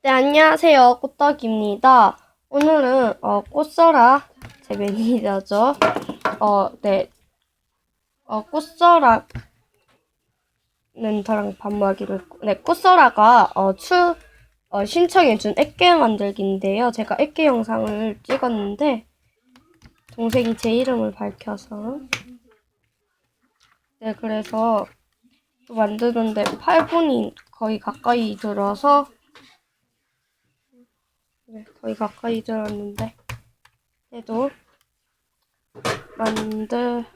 네, 안녕하세요. 꽃떡입니다. 오늘은 어, 꽃서라 제 매니저죠. 어, 네. 어, 꽃서라는 저랑 반모하기로 네, 꽃서라가 어, 추 어, 신청해준 액계 만들기인데요. 제가 액계 영상을 찍었는데 동생이 제 이름을 밝혀서 네, 그래서 또 만드는데 8분이 거의 가까이 들어서 네, 거의 가까이 들었는데 그래도 만들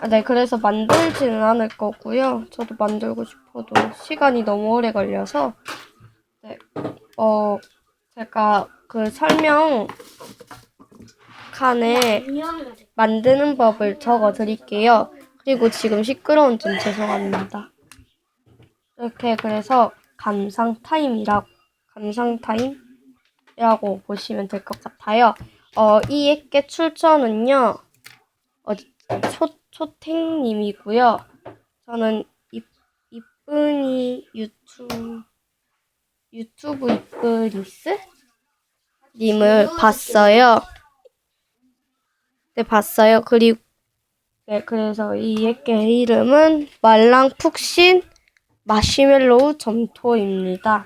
아, 네 그래서 만들지는 않을 거고요. 저도 만들고 싶어도 시간이 너무 오래 걸려서 네, 어 제가 그 설명 칸에 만드는 법을 적어 드릴게요. 그리고 지금 시끄러운 점 죄송합니다. 이렇게 그래서 감상 타임이라고 감상 타임 이라고 보시면 될 것 같아요. 어, 이 액계 출처는요. 어, 초 초탱님이고요. 저는 이 이쁜이 유튜브 유튜브 이쁜이스 님을 봤어요. 네, 봤어요. 그리고 네, 그래서 이 액계의 이름은 말랑 푹신 마시멜로우 점토입니다.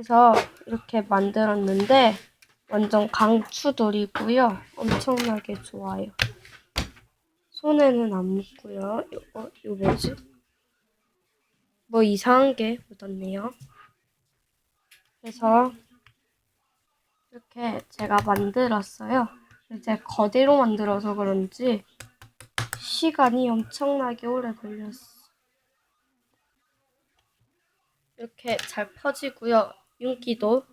그래서 이렇게 만들었는데 완전 강추돌이고요. 엄청나게 좋아요. 손에는 안 묻고요. 요, 어, 이거 뭐지? 뭐 이상한 게 묻었네요. 그래서 이렇게 제가 만들었어요. 이제 거대로 만들어서 그런지 시간이 엄청나게 오래 걸렸어. 이렇게 잘 퍼지고요. 윤기도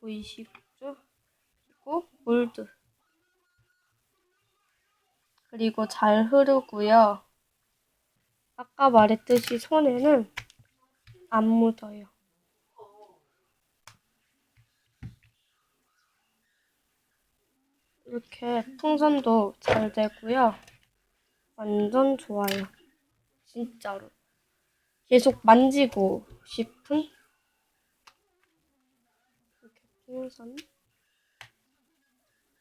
보이시죠? 그리고 몰드. 그리고 잘 흐르고요. 아까 말했듯이 손에는 안 묻어요. 이렇게 풍선도 잘 되고요. 완전 좋아요. 진짜로. 계속 만지고 싶은 풍선.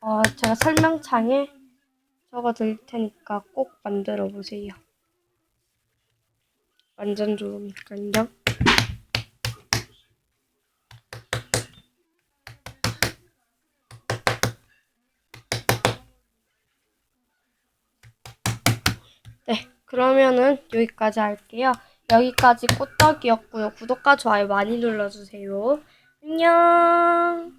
어, 제가 설명창에 적어 드릴 테니까 꼭 만들어 보세요. 완전 좋으니까요. 네, 그러면은 여기까지 할게요. 여기까지 꽃떡이었고요. 구독과 좋아요 많이 눌러주세요. 안녕.